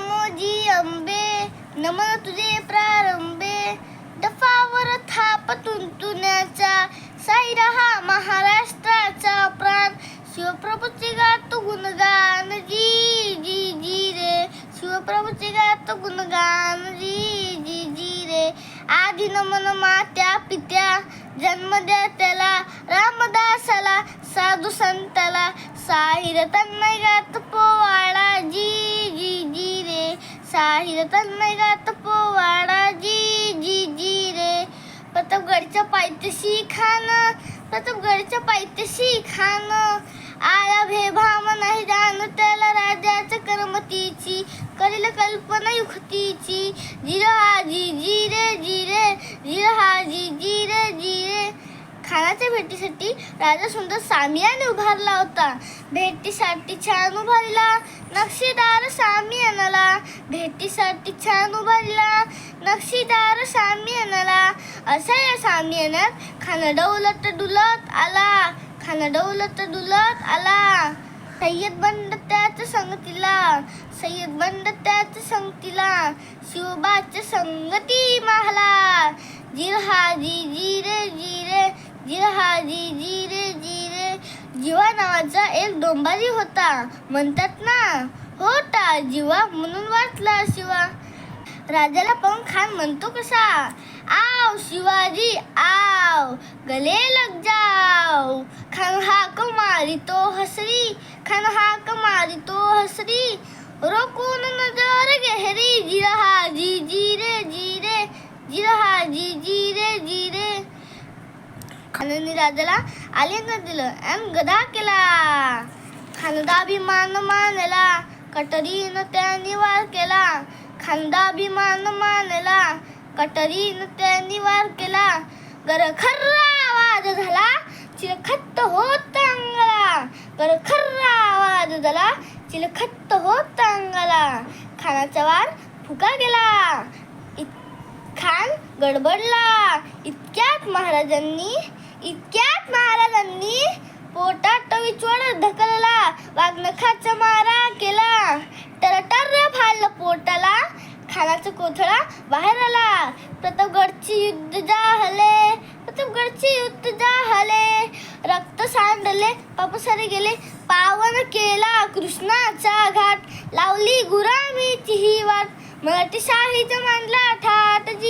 नमोजी अंबे नमन तुझे प्रारंभे. डफावर थाप तुंतुण्याचा साई रहा महाराष्ट्राचा प्राण. शिवप्रभूचे गात गुणगान जी जी जी रे. शिवप्रभूचे गात गुणगान जी जी जी रे. आधी नमन मात्या पित्या जन्म द्या त्याला रामदासाला साधू संताला. साहिर तन्मय गात पोवाळा जी साहिर तन्मय गात पोवाडा जी जी जी रे. प्रतापगडच्या पायथ्याशी खान प्रतापगडच्या पायथ्याशी खान आला भेभाम नाही जाण त्याला राजाच्या करमतीची करील कल्पना युक्तीची. जिरहा जी जी रे जी रे जिरहा जी जी रे जी रे खानाच्या भेटीसाठी राजा सुंदर सामियाने उभारला होता. भेटीसाठी छान उभारला. नक्षीदार सामियानाला भेटीसाठी छान उभारला. नक्षीदार सामियानाला असा या सामियानात खाना डौलत डुलत आला. खाना डौलत डुलत आला. सय्यद बंड त्याच संगतीला. सय्यद बंड त्याच संगतीला. शिवबाच्या संगती महाला. जिरहाजी जी जिरे. जिरहाजी जिरे. जीवा नावाचा एक डोंबारी होता. म्हणतात ना होता जीवा म्हणून वाचला शिवा. राजाला पाहून खान म्हणतो कसा आव शिवाजी आव गले लग जाओ खान हाक मारी तो हसरी खान हाक मारी तो हसरी. रोकून नजर गहरी जिरा खानाने राजाला आलिंगन दिलं आणि गदा केला खानदाभिमान मानला कटरीनं त्यांनी वार केला खानदाभिमान मानला कटरीनं त्यांनी वार केला गर खर्रा आवाज झाला चिलखत्त होत अंगला गर खर्रा आवाज झाला चिलखत्त होत अंगला खानाचा वार फुका गेला इत- खान गडबडला इतक्यात महाराजांनी इतक्यात महाराजांनी पोटात विचवड ढकलला वाघनखाचा मारा केला. टरटर फाडलं पोटाला खानाचा कोथळा बाहेर आला. प्रतापगडची युद्ध झाले प्रतापगडची युद्ध झाले रक्त सांडले पापसारे गेले पावन केला कृष्णाचा घाट. लावली गुरामीची ही वाट मराठी शाहीचा मांडला ठाटजी